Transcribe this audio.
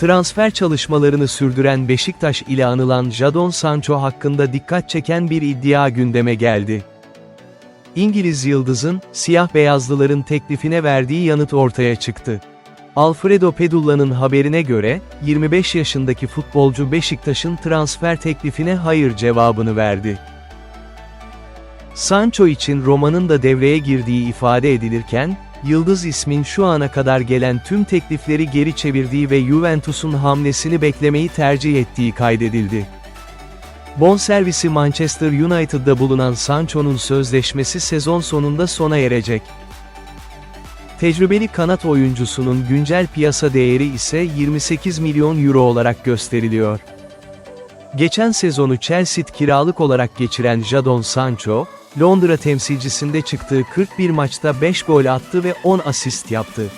Transfer çalışmalarını sürdüren Beşiktaş ile anılan Jadon Sancho hakkında dikkat çeken bir iddia gündeme geldi. İngiliz yıldızın, siyah beyazlıların teklifine verdiği yanıt ortaya çıktı. Alfredo Pedulla'nın haberine göre, 25 yaşındaki futbolcu Beşiktaş'ın transfer teklifine hayır cevabını verdi. Sancho için Roma'nın da devreye girdiği ifade edilirken, Yıldız ismin şu ana kadar gelen tüm teklifleri geri çevirdiği ve Juventus'un hamlesini beklemeyi tercih ettiği kaydedildi. Bonservisi Manchester United'da bulunan Sancho'nun sözleşmesi sezon sonunda sona erecek. Tecrübeli kanat oyuncusunun güncel piyasa değeri ise 28 milyon euro olarak gösteriliyor. Geçen sezonu Chelsea kiralık olarak geçiren Jadon Sancho, Londra temsilcisinde çıktığı 41 maçta 5 gol attı ve 10 asist yaptı.